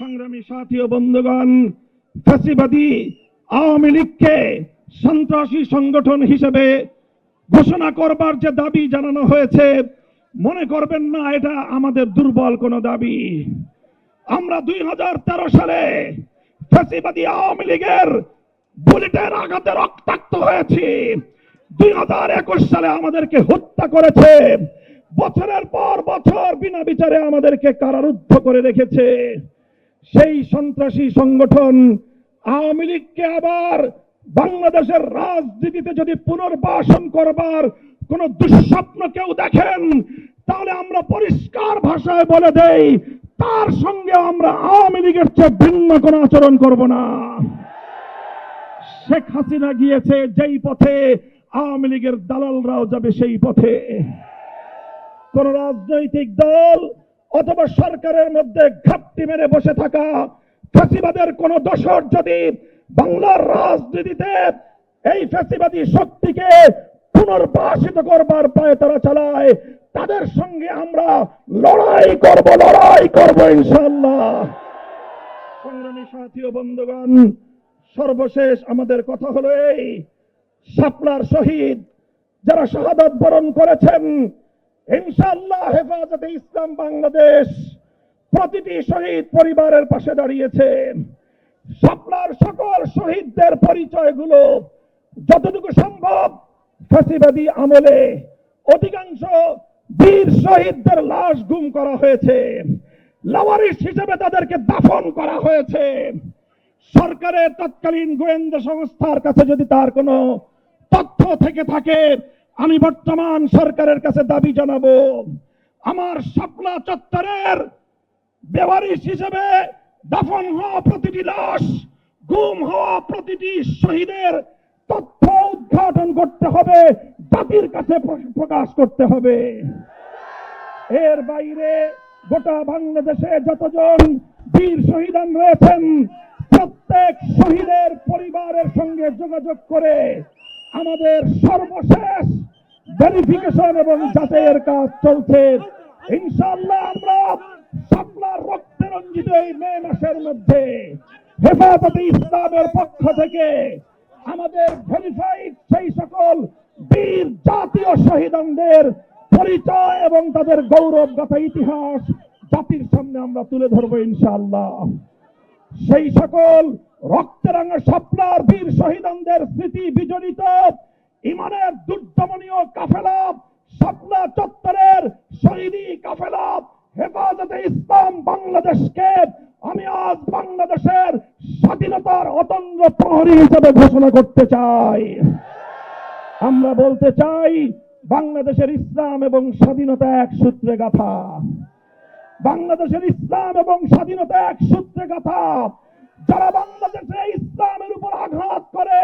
সংগ্রামী সাথী ও বন্ধুগণ, ফ্যাসিবাদী আওয়ামী লীগকে সন্ত্রাসী সংগঠন হিসেবে ঘোষণা করবার যে দাবি জানানো হয়েছে, মনে করবেন না, এটা আমাদের দুর্বল কোনো দাবি। আমরা দুই হাজার তেরো সালে ফ্যাসিবাদী আওয়ামী লীগের বুলেটের আঘাতে রক্তাক্ত হয়েছি। দুই হাজার একুশ সালে আমাদেরকে হত্যা করেছে। বছরের পর বছর বিনা বিচারে আমাদেরকে কারারুদ্ধ করে রেখেছে। সেই সন্ত্রাসী সংগঠন আওয়ামী লীগকে আবার বাংলাদেশের রাজনীতিতে যদি পুনর্বাসন করবার কোন দুঃস্বপ্ন কেউ দেখেন, তাহলে আমরা পরিষ্কার ভাষায় বলে দেই, তার সঙ্গে আমরা আওয়ামী লীগের চেয়ে ভিন্ন কোনো আচরণ করব না। শেখ হাসিনা গিয়েছে যেই পথে, আওয়ামী লীগের দালালরাও যাবে সেই পথে। কোন রাজনৈতিক দল অথবা সরকারের মধ্যে ঘাপটি মেরে বসে থাকা ফ্যাসিবাদের কোন দোষর যদি বাংলার রাজনীতিতে এই ফ্যাসিবাদী শক্তিকে পুনর্বাসিত করবার পায়ে তারা চালায়, তাদের সঙ্গে আমরা লড়াই করব লড়াই করব ইনশাল্লাহ সংগ্রামী সাথী ও বন্ধুগণ, সর্বশেষ আমাদের কথা হলো এই, শাপলার শহীদ যারা শাহাদাত বরণ করেছেন, ইনশাআল্লাহ হেফাজতে ইসলাম বাংলাদেশ। প্রতিটি শহীদ পরিবারের পাশে দাঁড়িয়েছে শাপলার সকল শহীদদের পরিচয়গুলো যতটুকু সম্ভব ফাঁসিবাদী আমলে অধিকাংশ বীর শহীদদের লাশ গুম করা হয়েছে। লাওয়ারিস হিসেবে তাদেরকে দাফন করা হয়েছে। সরকারের তৎকালীন গোয়েন্দা সংস্থার কাছে যদি তার কোনো তথ্য থেকে থাকে, আমি বর্তমান সরকারের কাছে দাবি জানাব। আমার শাপলা চত্বরের বেওয়ারিশ হিসেবে দাফন হওয়া প্রতিটি লাশ, গুম হওয়া প্রতিটি শহীদের তথ্য উদ্ঘাটন করতে হবে, জাতির কাছে প্রকাশ করতে হবে। এর বাইরে গোটা বাংলাদেশে যতজন বীর শহীদান রয়েছেন, প্রত্যেক শহীদের পরিবারের সঙ্গে যোগাযোগ করে আমাদের সর্বশেষ ভেরিফিকেশন এবং যাচাইয়ের কাজ চলছে। ইনশাল্লাহ আমরা সাপলার রক্তে রঞ্জিত এই মে মাসের মধ্যে হেফাজতে ইসলামের পক্ষ থেকে আমাদের ভেরিফাইড সেই সকল বীর জাতীয় শহীদদের পরিচয় এবং তাদের গৌরব গাথা ইতিহাস জাতির সামনে আমরা তুলে ধরবো ইনশাআল্লাহ। সেই সকল রক্তরাঙা স্বপ্নার বীর শহীদদের স্মৃতি বিজড়িত ইমানের দুর্দমনীয় কাফেলা স্বপ্না চত্বরের শহীদি কাফেলা হেফাজতে ইসলাম বাংলাদেশকে আমি আজ বাংলাদেশের স্বাধীনতার অতন্দ্র প্রহরী হিসেবে ঘোষণা করতে চাই। আমরা বলতে চাই, বাংলাদেশের ইসলাম এবং স্বাধীনতা এক সূত্রে গাথা। বাংলাদেশের ইসলাম এবং স্বাধীনতা এক সূত্রে গাথা। যারা বাংলাদেশে ইসলামের উপর আঘাত করে,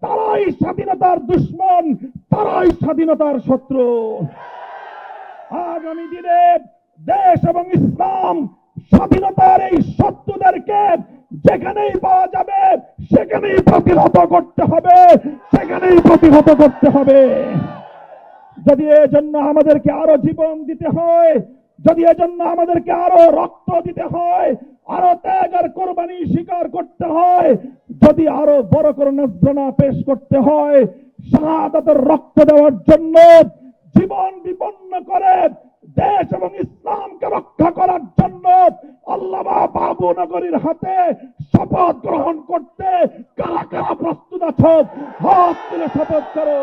তারাই স্বাধীনতার দুশ্মন, তারাই স্বাধীনতার শত্রু। আগামী দিনে দেশ এবং ইসলাম স্বাধীনতার এই শত্রুদেরকে যেখানেই পাওয়া যাবে, সেখানেই প্রতিহত করতে হবে, সেখানেই প্রতিহত করতে হবে। যদি এজন্য আমাদেরকে আরও জীবন দিতে হয়, যদি এজন্য আমাদেরকে আরও রক্ত দিতে হয়, আরও ত্যাগ আর কোরবানি স্বীকার করতে হয়, যদি আরও বড় করে নজরানা পেশ করতে হয়, শাহাদাতের রক্ত দেওয়ার জন্য জীবন বিপন্ন করে দেশ এবং ইসলামকে রক্ষা করার জন্য আল্লামা বাবু নগরীর হাতে শপথ গ্রহণ করতে কারা কারা প্রস্তুত আছো? হাত তুলে শপথ করো।